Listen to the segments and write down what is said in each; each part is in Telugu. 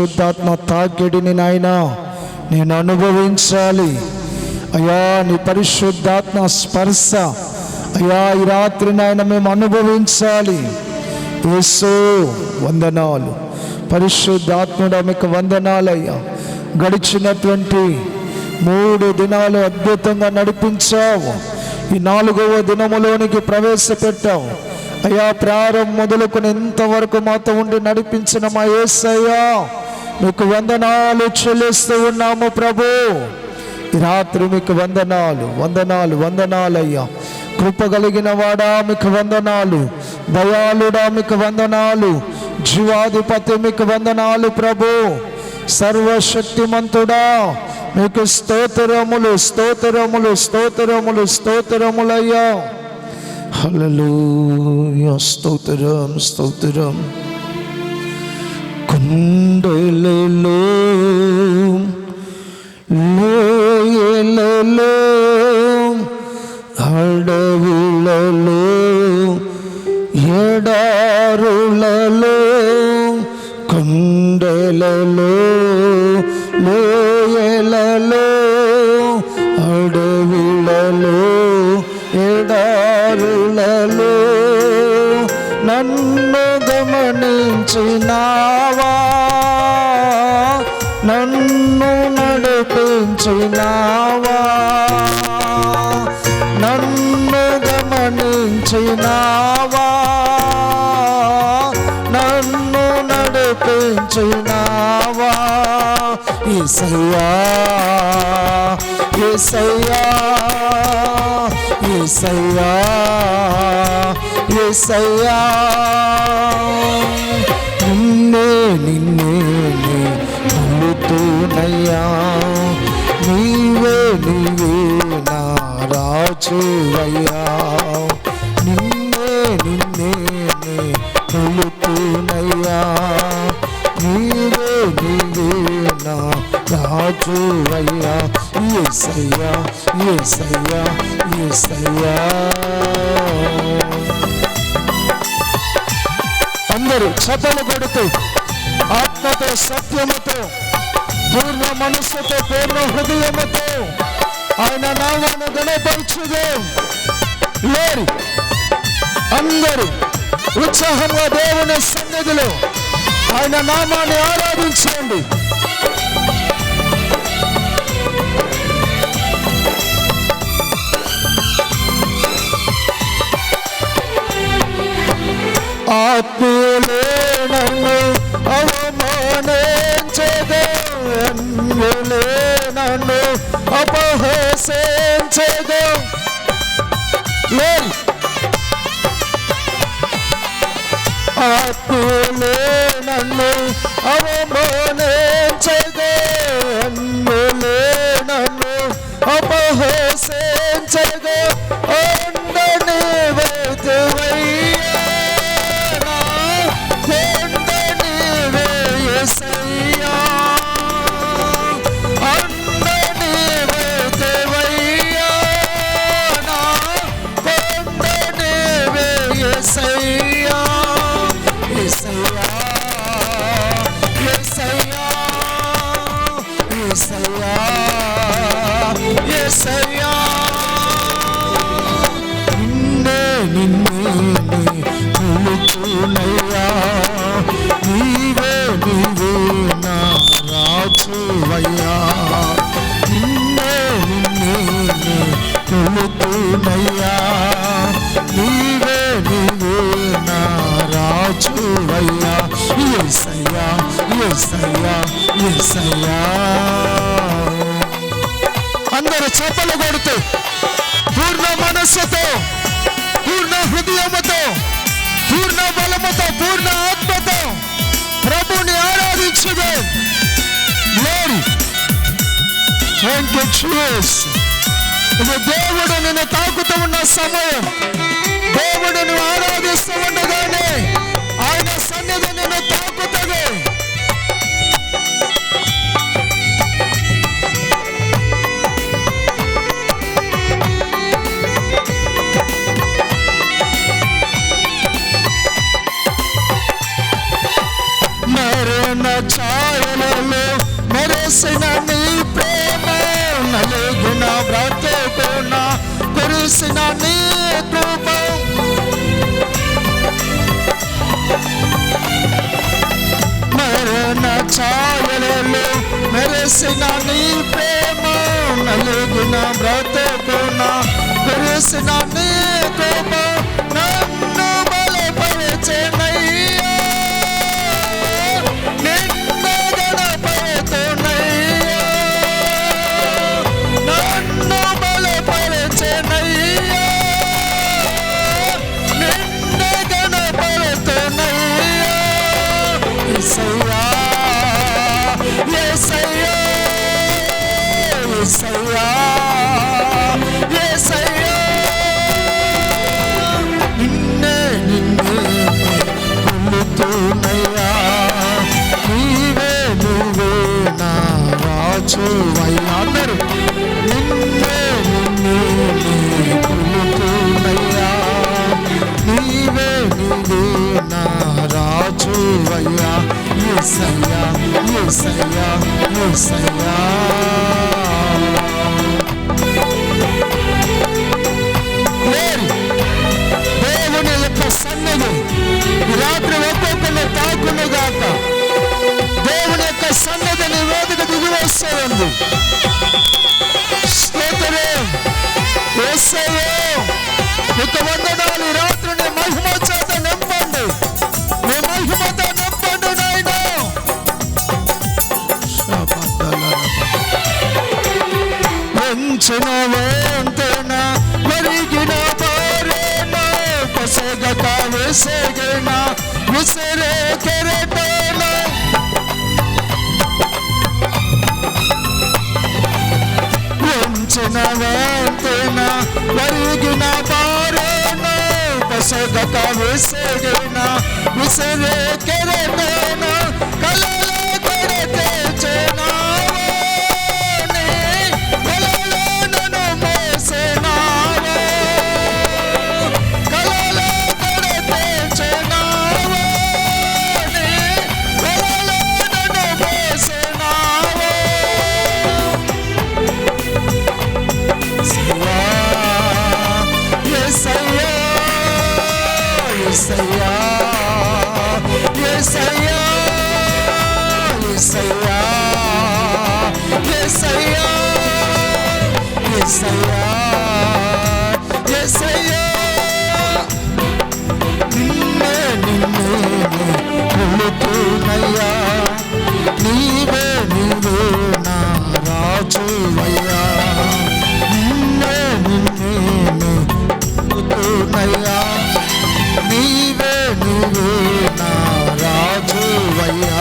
పరిశుద్ధాత్మ తాకిడిని నాయన నేను అనుభవించాలి. అయ్యా నీ పరిశుద్ధాత్మ స్పర్శ. అయ్యా ఈ రాత్రి నాయన మేము అనుభవించాలి. యేసు వందనాలు. పరిశుద్ధాత్ముడ మీకు వందనాలయ్యా. గడిచినటువంటి మూడు దినాలు అద్భుతంగా నడిపించావు. ఈ నాలుగవ దినములోనికి ప్రవేశపెట్టావు. అయ్యా ప్రారంభం మొదలుకుని ఎంతవరకు మాతో ఉండి నడిపించిన మా ఏసయ్యా మీకు వందనాలు చెల్లిస్తూ ఉన్నాము ప్రభు. ఈ రాత్రి మీకు వందనాలు వందనాలు వందనాలు అయ్యా కృప కలిగిన వాడా మీకు వందనాలు. దయాళుడా మీకు వందనాలు. జీవాధిపతి మీకు వందనాలు ప్రభు. సర్వశక్తిమంతుడా మీకు స్తోత్రములు స్తోత్రములు స్తోత్రములు స్తోత్రములయ్యా. హలలు స్తోత్రం స్తోత్రం. కుండలలో లోయలలో అడవులలో ఎడారులలో కొండలలో లోయలలో అడవులలో ఎడారులలో నన్ను గమనించినావా నడిపించినావా నన్ను గమనించినావా? నన్ను నడిపించినావా? ఈసయ్యా ఈసయ్యా ఈసయ్యా ఈసయ్యా నిన్నే నిన్నే కొలుతూనయ్యా నీవే రాజువయ్యా నిన్నే నిన్నే కొలుతూనయ్యా. నీవే నీవే నా రాజువయ్యా. ఏసయ్యా ఏసయ్యా ఏసయ్యా. అందరూ చపలు కొడుతూ ఆత్మతో సత్యముతో పూర్ణ మనస్సుతో పూర్ణ హృదయముతో ఆయన నామాన్ని గణపరచుదు లేరు. అందరూ ఉత్సాహంగా దేవుని సన్నిధిలో ఆయన నామాన్ని ఆరాధించండి. ఆత్మీయులే నన్ను అవమానించదు. అన్యులే నన్ను అపహసించదు లేదు ఆత్మీయులే నన్ను అవమానించదు ఏసయ్యా ఏసయ్యా నిన్నే నిన్నే కొలుచునయ్యా నీవే నీవే నా రాజువయ్యా నిన్నే నిన్నే కొలుచునయ్యా నీవే నీవే నా రాజువయ్యా యేసయ్యా యేసయ్యా యేసయ్యా అందరూ చప్పలు కొడుతూ పూర్ణ మనస్సుతో పూర్ణ హృదయముతో పూర్ణ బలముతో పూర్ణ ఆత్మతో ప్రభుని ఆరాధించుదే గ్లోరీ థ్యాంక్ యూ జీసస్ ఇది దేవుడు నిన్ను తాకుతూ ఉన్న సమయం. దేవుడిని ఆరాధిస్తూ ఉండగానే మరణ ఛాయలలో మెరసిన నీ ప్రేమ నలుగున బ్రతుకున కురిసిన నీ కృప రాజువయ్యా అందరూ నిన్నే నిన్నే కొలుతున్నయ్యా నీవే నీవే నా రాజువయ్యా యేసయ్యా యేసయ్యా యేసయ్యా లేరు. దేవుని యొక్క సన్నిధి. రాత్రి ఒక్కొక్కరిని తాకును గాక. దేవుని యొక్క సన్నిధి నీ వేదిక దిగి ఇక వందనాలు ఈ రాత్రి నీ మహిమ చేత నింపండి. నీ మహిమతో నింపండి నాయన. పెంచిన వంతెన మరిగిన బారేన పసగక విసగిన విసిరే కెరటేన పెంచిన వంతెన మరిగిన బారేన పసగక విసగిన విసిరే కెరటేన కలల యేసయ్యా యేసయ్యా నిన్నే నిన్నే కొలుతున్నయ్యా నీవే నీవే నా రాజువయ్యా. నిన్నే నిన్నే కొలుతున్నయ్యా నీవే నీవే నా రాజువయ్యా.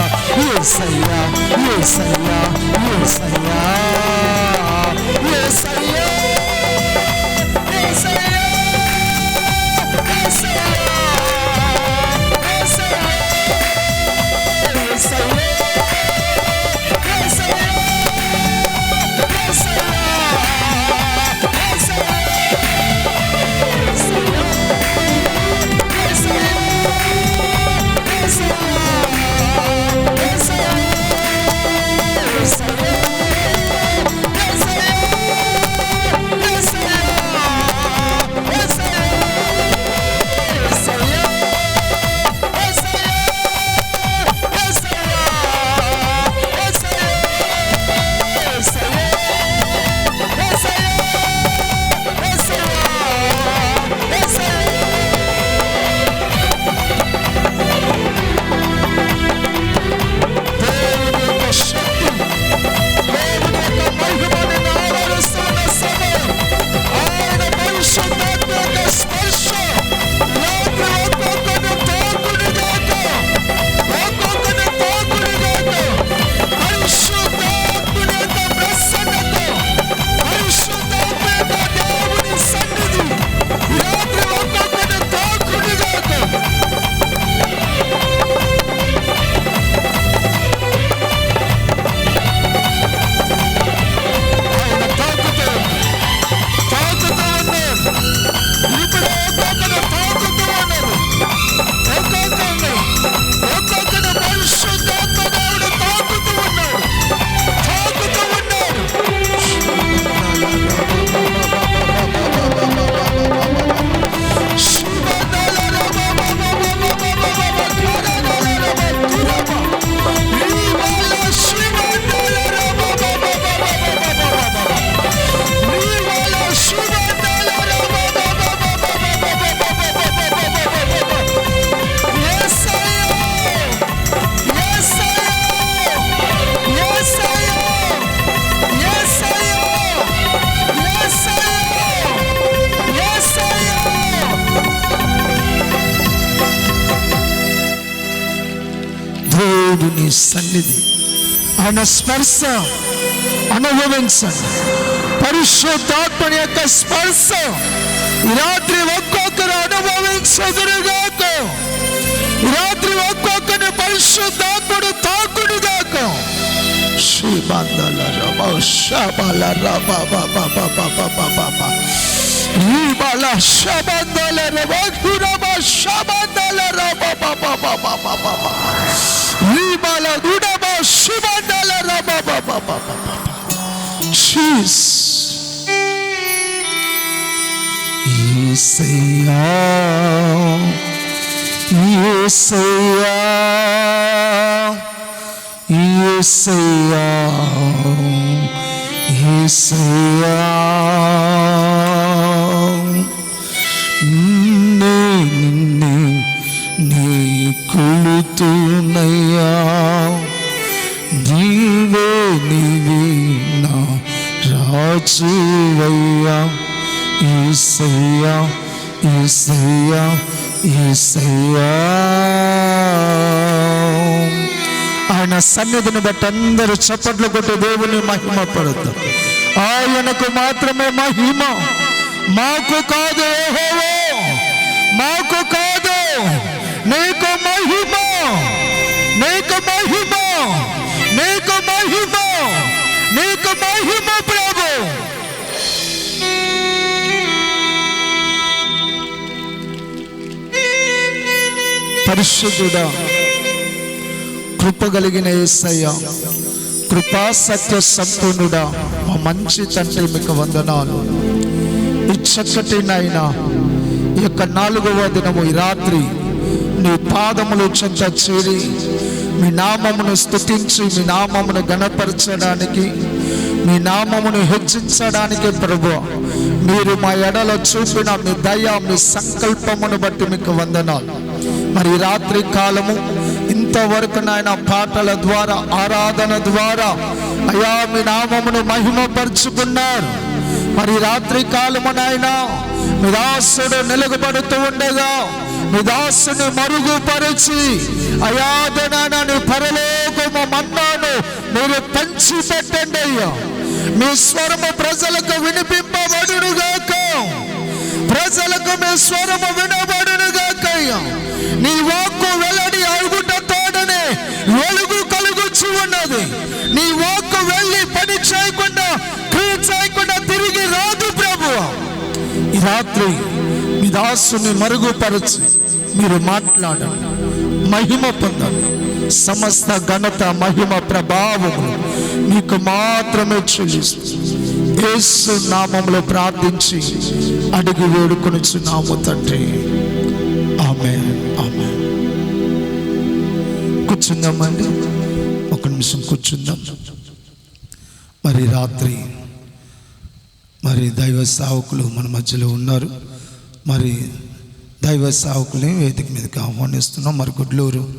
సన్నిధి ఆయన స్పర్శ అనుభవించండి పరిశుద్ధాత్మని యొక్క స్పర్శ ఈ రాత్రి ఒక్కొక్కరు అనుభవించదురుగాక ఈ రాత్రి ఒక్కొక్కరిని పరిశుద్ధాత్ముడు తాకుడుగాక శ్రీబందల రమ శబల రమ బబ బబ బబ బబ రీబల శబందల రమ గురమ శబందల రమ బబ బబ బబ బబ రీబల గుడమ శిబందల రమ రాజువయ్యా ఈసయ్యా ఈసయ్యా ఈసయ్యా. ఆయన సన్నిధిని బట్టి అందరూ చప్పట్లు కొట్టి దేవుని మహిమ పడతాం ఆయనకు మాత్రమే మహిమ. మాకు కాదు మాకు కాదు. నీకు మహిమ. నీకు మహిమ. నీకు మహిమ. పరిశుద్ధుడా. కృప కలిగిన యేసయ్య కృపా సత్య సంపూర్ణుడా మా మంచి తండ్రి మీకు వందనాలు. ఈ చక్కటి నాయన ఈ యొక్క నాలుగవ దినము ఈ రాత్రి నీ పాదములు చెంత చేరి మీ నామమును స్థుతించి మీ నామమును గణపరచడానికి మీ నామమును హెచ్చించడానికి ప్రభు మీరు మా ఎడలో చూపిన మీ దయ మీ సంకల్పమును బట్టి మీకు వందనాలు. మరి రాత్రి కాలము ఇంతవరకు నాయన పాటల ద్వారా ఆరాధన ద్వారా అయా మీ నామమును మహిమపరుచుకున్నారు. మరి రాత్రి కాలము నాయన మీ దాసుడు నిలగబడుతూ ఉండగా మీ దాసుని మరుగుపరిచి అయాదనాన్ని పరలోకమ పరలోకము మన్నాను మీరు పంచి పెట్టండి అయ్యా. మీ స్వరము ప్రజలకు వినిపింపబడుగాక ప్రజలకు మీ స్వరము వినబ ఈ రాత్రి మీ దాసుని మరుగుపరచి మీరు మాట్లాడండి మహిమ పొందండి. సమస్త ఘనత మహిమ ప్రభావం మీకు మాత్రమే చెల్లిస్తుంది. యేసు నామంలో ప్రార్థించి అడిగి వేడుకొనిచున్నాము తండ్రి. ఆమె ఆమె కూర్చుందామండి. ఒక నిమిషం కూర్చుందాం. మరి రాత్రి మరి దైవ సావకులు మన మధ్యలో ఉన్నారు. మరి దైవ సేవకుల్ని వేదిక మీదకి ఆహ్వానిస్తున్నాం. మరి గుడ్లూరు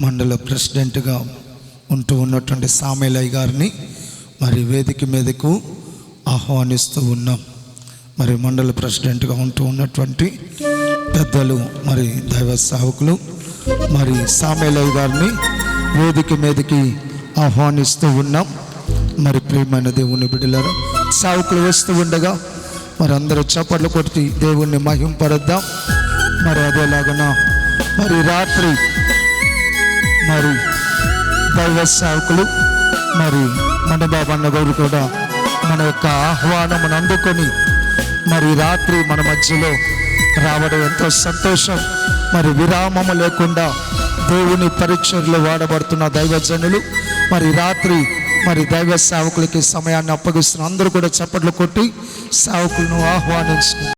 మండల ప్రెసిడెంట్గా ఉంటూ ఉన్నటువంటి సామేలయ్య గారిని మరి వేదిక మీదకు ఆహ్వానిస్తూ ఉన్నాం. మరి మండల ప్రెసిడెంట్గా ఉంటూ ఉన్నటువంటి పెద్దలు మరి దైవ సావకులు మరి సామేలయ్య గారిని వేదిక మీదకి ఆహ్వానిస్తూ ఉన్నాం. మరి ప్రియమైన దేవుని బిడ్డలారా సావుకులు వస్తూ ఉండగా మరి అందరూ చప్పట్లు కొట్టి దేవుణ్ణి మహింపడద్దాం మరి అదేలాగన మరి రాత్రి మరి దైవ సావుకులు మరి మన బాబన్న గారు కూడా మన యొక్క ఆహ్వానమును అందుకొని మరి రాత్రి మన మధ్యలో రావడం ఎంతో సంతోషం. మరి విరామము లేకుండా దేవుని పరీక్షల్లో వాడబడుతున్న దైవజనులు మరి రాత్రి మరి దైవ సేవకులకి సమయాన్ని అప్పగిస్తున్న అందరూ కూడా చప్పట్లు కొట్టి సేవకులను ఆహ్వానించుకుంటారు